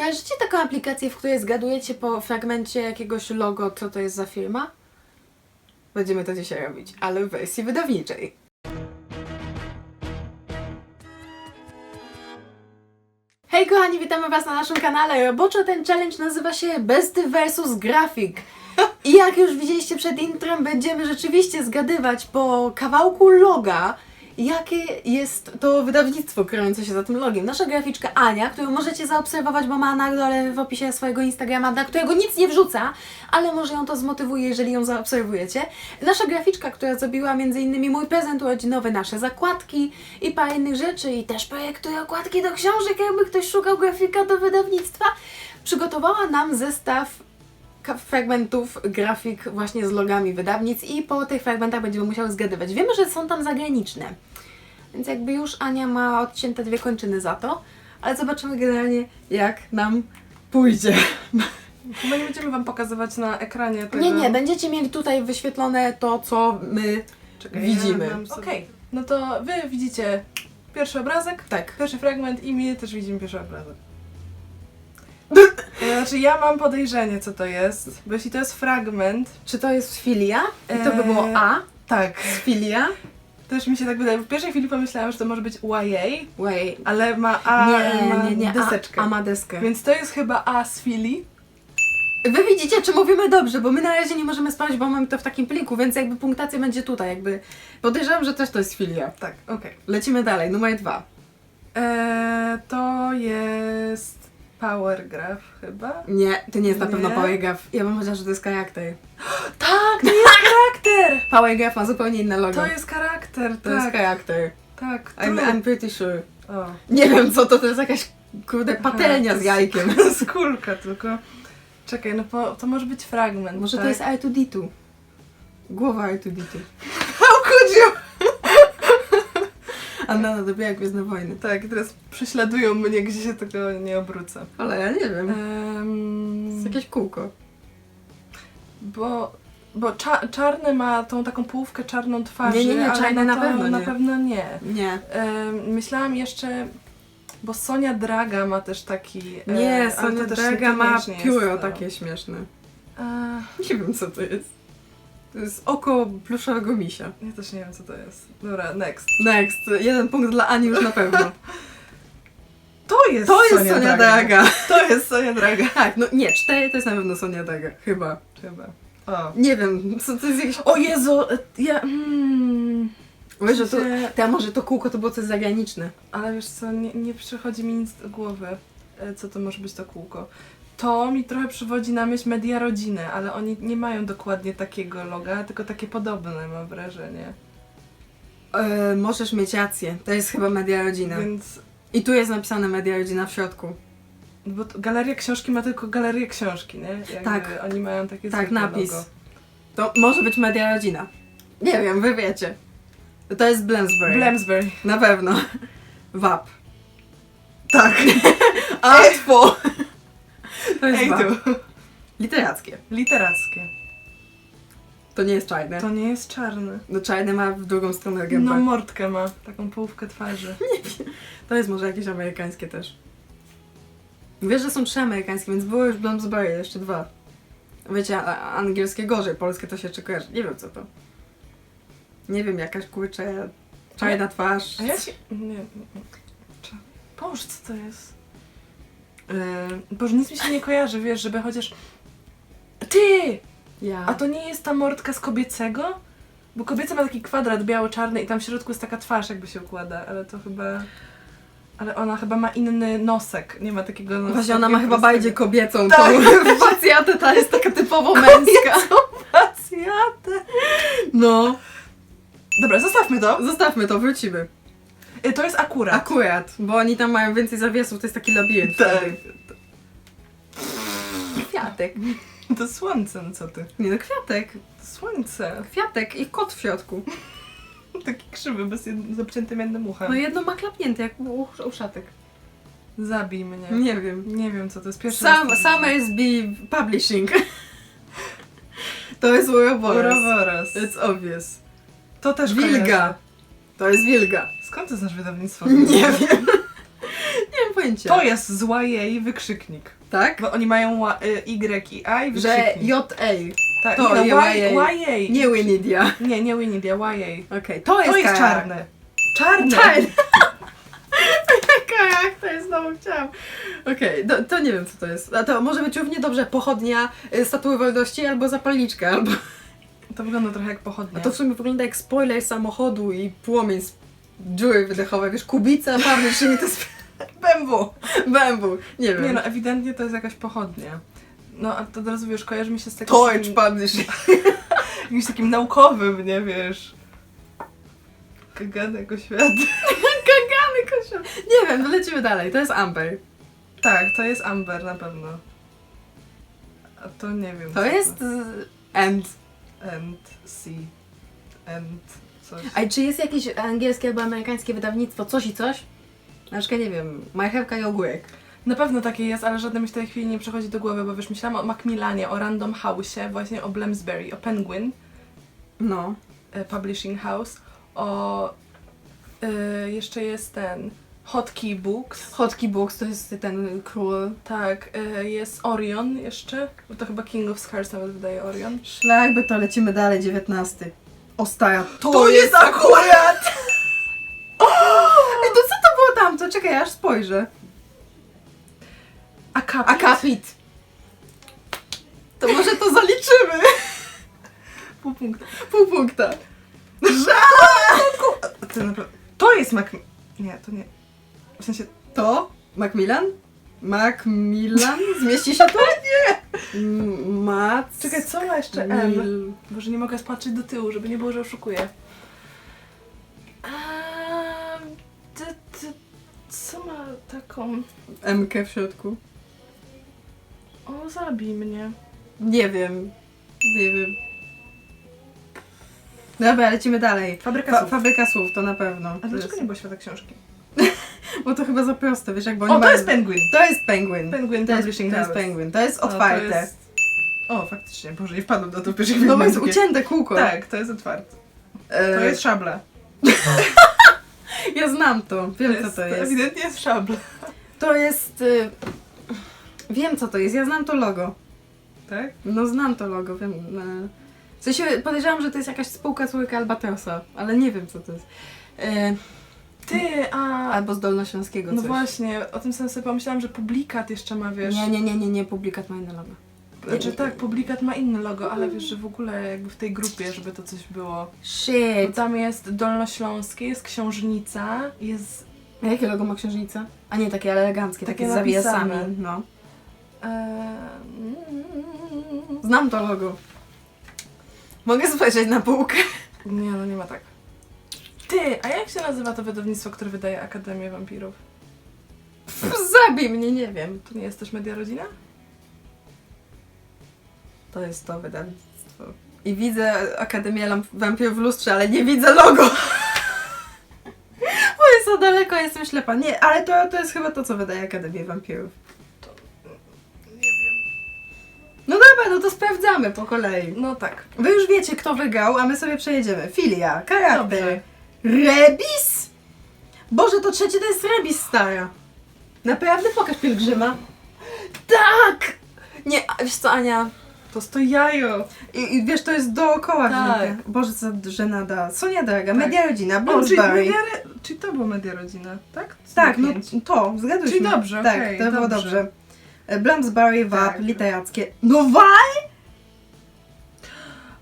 Kojarzycie taką aplikację, w której zgadujecie po fragmencie jakiegoś logo, co to jest za firma? Będziemy to dzisiaj robić, ale w wersji wydawniczej. Hej kochani, witamy Was na naszym kanale. Roboczo ten challenge nazywa się Besty vs Graphic. I jak już widzieliście przed intrem, będziemy rzeczywiście zgadywać po kawałku loga, jakie jest to wydawnictwo kryjące się za tym logiem. Nasza graficzka Ania, którą możecie zaobserwować, bo ma na dole w opisie swojego Instagrama, na którego nic nie wrzuca, ale może ją to zmotywuje, jeżeli ją zaobserwujecie. Nasza graficzka, która zrobiła m.in. mój prezent urodzinowy, nasze zakładki i parę innych rzeczy i też projektuje okładki do książek, jakby ktoś szukał grafika do wydawnictwa, przygotowała nam zestaw fragmentów grafik właśnie z logami wydawnic i po tych fragmentach będziemy musiały zgadywać. Wiemy, że są tam zagraniczne, więc jakby już Ania ma odcięte dwie kończyny za to, ale zobaczymy generalnie jak nam pójdzie. Chyba nie będziemy wam pokazywać na ekranie tego. Nie, nie, będziecie mieli tutaj wyświetlone to, co my Czekaj, widzimy. Ja. Okej, no to wy widzicie pierwszy obrazek, tak. pierwszy fragment i my też widzimy pierwszy obrazek. Znaczy ja mam podejrzenie co to jest, bo jeśli to jest fragment, Czy to jest filia? I to by było Eee, A, tak, filia. też mi się tak wydaje. W pierwszej chwili pomyślałam, że to może być YA, Wait. ale ma A, nie, ma nie, nie, deseczkę. A, a ma deskę. Więc to jest chyba A z filii. Wy widzicie, czy mówimy dobrze, bo my na razie nie możemy sprawdzić, bo mamy to w takim pliku, więc jakby punktacja będzie tutaj, jakby podejrzewam, że też to jest filia. Tak, okej. Lecimy dalej, numer dwa. Eee, to jest Power Graph chyba. Nie, to nie jest na Nie? pewno Powergraph. Ja bym powiedziała, że to jest charakter. Tak, to jest charakter! Powergraph ma zupełnie inne logo. To jest charakter, To jest tak. charakter. Tak, I'm, true. I'm pretty sure. O. Nie wiem co to, to jest jakaś kurde patelnia z jajkiem. Skórka tylko. Czekaj, no po, to może być fragment. Może tak? to jest R2D2. Głowa R2D2. How could you? Anna na dobie jak Gwiezdne Wojny. Tak, teraz prześladują mnie, gdzie się tego nie obrócę. Ale ja nie wiem. Um, jest jakieś kółko. bo bo cza, czarny ma tą taką połówkę czarną twarzy, Nie, nie, nie, czarny no na to pewno na nie. pewno nie. Nie. Myślałam jeszcze, bo Sonia Draga ma też taki... e, Nie, ale Sonia Draga ma pióro takie śmieszne. A, Nie wiem co to jest. To jest oko pluszowego misia. ja też nie wiem, co to jest. Dobra, next. Next. Jeden punkt dla Ani już na pewno. To jest To jest Sonia Draga. To jest Sonia Draga. Tak, no nie, cztery to jest na pewno Sonia Draga. Chyba. Chyba. O. Nie wiem, co to jest jakieś... O Jezu, e, ja... Hmm, Wiesz, że to... a może to kółko to było coś zagraniczne. ale wiesz co, nie, nie przychodzi mi nic do głowy, e, co to może być to kółko. To mi trochę przywodzi na myśl Media Rodziny, ale oni nie mają dokładnie takiego loga, tylko takie podobne, mam wrażenie. E, możesz mieć rację. To jest chyba Media Rodzina. Więc... I tu jest napisane Media Rodzina w środku. Bo to galeria książki ma tylko galerię książki, nie? Jakby Tak. Oni mają takie Tak, zwykłe napis. Logo. To może być Media Rodzina. Nie wiem, wy wiecie. To jest Bloomsbury. Bloomsbury. Na pewno. WAP. Tak. Artful. To jest Ej tu. Literackie. Literackie. To nie jest czarne. To nie jest czarny. No czarne ma w drugą stronę gębę. No mordkę ma, taką połówkę twarzy. To jest może jakieś amerykańskie też. Wiesz, że są trzy amerykańskie, więc było już Bloomsbury, jeszcze dwa. Wiecie, a- angielskie gorzej, polskie to się jeszcze kojarzy. Nie wiem co to. Nie wiem, jakaś kurczę czarna twarz. A ja się... Nie, nie, nie. Cza- Boże, co to jest? Yy, Boże, nic mi się nie kojarzy, wiesz, żeby chociaż... Ty! Ja. A to nie jest ta mordka z kobiecego? Bo kobieca ma taki kwadrat biało-czarny i tam w środku jest taka twarz jakby się układa, ale to chyba... Ale ona chyba ma inny nosek, nie ma takiego nosek. Właśnie ona ma chyba bardziej kobiecą Tak. tą facjatę, ta jest taka typowo męska. Facjatę. No. Dobra, zostawmy to. Zostawmy to, wrócimy. Y, To jest akurat. Akurat, bo oni tam mają więcej zawiesów, to jest taki labirynt. Tak. wtedy. Kwiatek. To słońce, no co ty? Nie no, kwiatek. To słońce. Kwiatek i kot w środku. Taki krzywy, bez jed- z obciętym jednym uchem. No jedno ma klapnięte, jak u- uszatek. Zabij mnie. Nie wiem. Nie wiem, co to jest pierwszy Sam, raz Summersby Publishing. To jest Ouroboros. Ouroboros. It's obvious. To też Wilga. kojarzę. To jest Wilga. Skąd ty znasz wydawnictwo? Nie wiem. Nie wiem, pojęcia. To jest zła jej wykrzyknik. Tak? Bo oni mają ła- y, Y i A i Że wykrzyknik. J-A. tak, to nie, no, YA. YA. Nie Winidia. Nie, nie Winidia, YA. Okej, to jest To jest kajak. czarne. Czarne! Czarny. kajak, to jest znowu chciałam. Okej, to, to nie wiem co to jest. A to może być równie dobrze pochodnia y, Statuły Wolności albo zapalniczka, albo... To wygląda trochę jak pochodnia. A to w sumie wygląda jak spoiler samochodu i płomień z dziury wydechowej. Wiesz, kubica, pawęczyny to jest... BMW! Bębu. Nie wiem. Nie no, ewidentnie to jest jakaś pochodnia. No, a to od razu wiesz, kojarzy mi się z takim... Torch publishing. jakimś takim naukowym, nie wiesz. Kaganego świata. Kagany kosia. Nie wiem, no lecimy dalej. To jest Amber. Tak, to jest Amber na pewno. A to nie wiem. To jest... y, End. And C. And coś. A czy jest jakieś angielskie albo amerykańskie wydawnictwo, coś i coś? Na przykład, nie wiem, marchewka i ogórek. Na pewno takie jest, ale żadne mi w tej chwili nie przychodzi do głowy, bo wiesz, myślałam o Macmillanie, o Random House'ie, właśnie o Bloomsbury, o Penguin No. e, Publishing House, o... E, jeszcze jest ten... Hotkey Books. Hotkey Books to jest ten król. Tak, e, jest Orion jeszcze, bo to chyba King of Scars nawet wydaje Orion. Szlak by to, lecimy dalej, 19. Ostaja. To, jest akurat! Ej, to co to było tamto? Czekaj, aż spojrzę. Akapit. Akapit. To może to zaliczymy. Pół punkta. Pół punkta. Naprawdę- to jest Mac... Nie, to nie. W sensie... To? Macmillan? Macmillan? Zmieści się to? Nie. Mac... Czekaj, co ma jeszcze M? Mil... Boże, nie mogę spatrzeć do tyłu, żeby nie było, że oszukuję. Ehm, ty, ty, co ma taką... MK w środku. O, zabij mnie. Nie wiem. Nie wiem. Dobra, lecimy dalej. Fabryka Fa słów. fabryka słów, to na pewno. A To dlaczego jest, nie było świata książki? Bo to chyba za proste, wiesz, jak bo oni O, to mają- jest Penguin! To jest Penguin. Penguin To jest, Publishing to jest House. Penguin. To jest O, otwarte. To jest... O, faktycznie, Boże, nie wpadłem na to w No bo jest ucięte kółko. Tak, to jest otwarte. E, To jest szabla. Ja znam to, wiem co to jest. Ewidentnie jest szabla. To jest... Y... Wiem co to jest, ja znam to logo. Tak? No znam to logo, wiem. e, W sensie podejrzewam, że to jest jakaś spółka córka Albatrosa, ale nie wiem co to jest. E, Ty, a... albo z Dolnośląskiego No coś. właśnie, o tym samym sobie pomyślałam, że publikat jeszcze ma, wiesz... Nie, nie, nie, nie, nie, publikat ma inne logo. Znaczy tak, publikat ma inne logo, ale wiesz, że w ogóle jakby w tej grupie, żeby to coś było. Bo Shit. tam jest Dolnośląskie, jest Książnica, jest... A jakie logo ma księżnica? A nie, takie eleganckie, takie, Takie z zawiasami. No. Znam to logo. Mogę spojrzeć na półkę. Nie, no nie ma tak. Ty, a jak się nazywa to wydawnictwo, które wydaje Akademię Wampirów? Zabij mnie, nie wiem. To nie jest też Media Rodzina? To jest to wydawnictwo. I widzę Akademię Lamp- Wampirów w lustrze, ale nie widzę logo. Bo jest za daleko, jestem ślepa. Nie, ale to, to jest chyba to, co wydaje Akademię Wampirów. Nie wiem. No dobra, no to sprawdzamy po kolei. No tak. Wy już wiecie, kto wygrał, a my sobie przejedziemy. Filia, charakter, Dobrze. Rebis. Boże, to trzecie to jest rebis stara. Naprawdę? Pokaż pielgrzyma. Tak! Nie, a wiesz co, Ania? To jest to jajo. I, i wiesz, to jest dookoła Tak. wzięte. Boże, co za żenada. Sonia Draga, Tak. Media Rodzina, O, czyli, Bloomsbury. media, czyli to było Media Rodzina, tak? Tak, no Pięć. to, zgadłyśmy. Czyli dobrze, Tak, okej, to było dobrze. dobrze. E, Bloomsbury, WAP, Tak. literackie. No waj!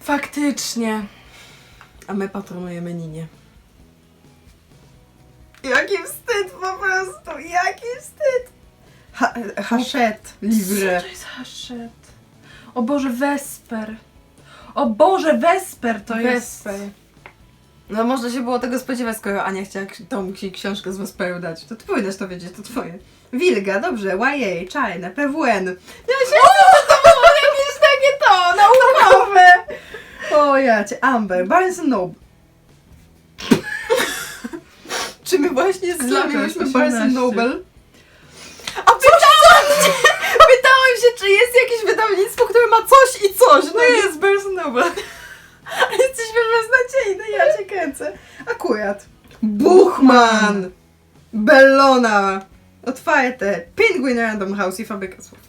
Faktycznie. A my patronujemy Ninie. Jaki wstyd po prostu, jaki wstyd! Ha, hachette, livre. Co to jest haszet? O Boże, Vesper. O Boże, Vesper to jest. Vesper. No można się było tego spodziewać, skoro Ania chciała ksi- tą ksi- książkę z Vesperu dać. To ty powinnaś to wiedzieć, to twoje. Wilga, dobrze, YA, czarne, PWN. Ja się to było jakieś takie to, naukowe! O ja cię, Amber, Barnes Noble. My właśnie zlamiłyśmy to? Barnes 18. Noble? A pytałam się, pytałam się, czy jest jakieś wydawnictwo, które ma coś i coś. No jest Barnes Noble. Jesteśmy beznadziejne, ja cię kręcę. Akurat. Buchman! Bellona! otwarte. Penguin Random House i Fabryka Słów.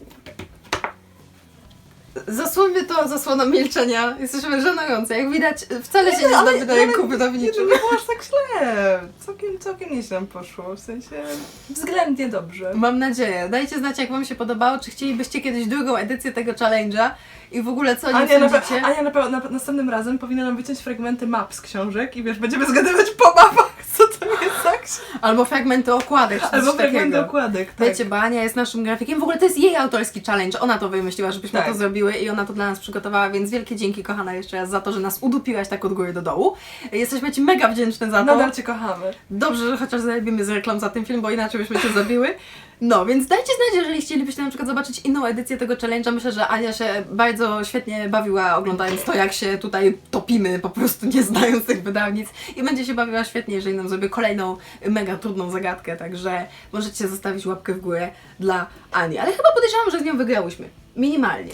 Zasłońmy to zasłoną milczenia. Jesteśmy żenujące. Jak widać, wcale się nie ale- zdobywa ale- ręku Nie, to nie było aż tak źle. Całkiem, całkiem nieźle nam poszło, w sensie względnie dobrze. Mam nadzieję. Dajcie znać, jak Wam się podobało. Czy chcielibyście kiedyś drugą edycję tego challenge'a? I w ogóle co nie Ania, na, sądzicie? Ania na, pe- na, następnym razem powinna nam wyciąć fragmenty map z książek i wiesz, będziemy zgadywać po mapach, co to jest za książka. Albo fragmenty okładek, czy Albo fragmenty takiego. okładek, tak. Wiecie, bo Ania jest naszym grafikiem. W ogóle to jest jej autorski challenge. Ona to wymyśliła, żebyśmy Tak. to zrobiły i ona to dla nas przygotowała, więc wielkie dzięki, kochana, jeszcze raz za to, że nas udupiłaś tak od góry do dołu. Jesteśmy Ci mega wdzięczne za to. Nadal Cię kochamy. Dobrze, że chociaż zarobimy z reklam za ten film, bo inaczej byśmy się zabiły. No, więc dajcie znać, jeżeli chcielibyście na przykład zobaczyć inną edycję tego challenge'a. Myślę, że Ania się bardzo świetnie bawiła oglądając to, jak się tutaj topimy, po prostu nie znając tych wydawnic. I będzie się bawiła świetnie, jeżeli nam zrobi kolejną mega trudną zagadkę, także możecie zostawić łapkę w górę dla Ani. Ale chyba podejrzewam, że z nią wygrałyśmy. Minimalnie.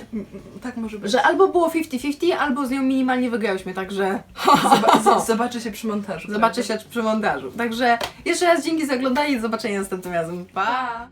Tak może być. Że albo było 50-50, albo z nią minimalnie wygrałyśmy, także... Zoba- zobaczy się przy montażu. Zobaczy się przy montażu. Także jeszcze raz dzięki za oglądanie i do zobaczenia następnym razem. Pa!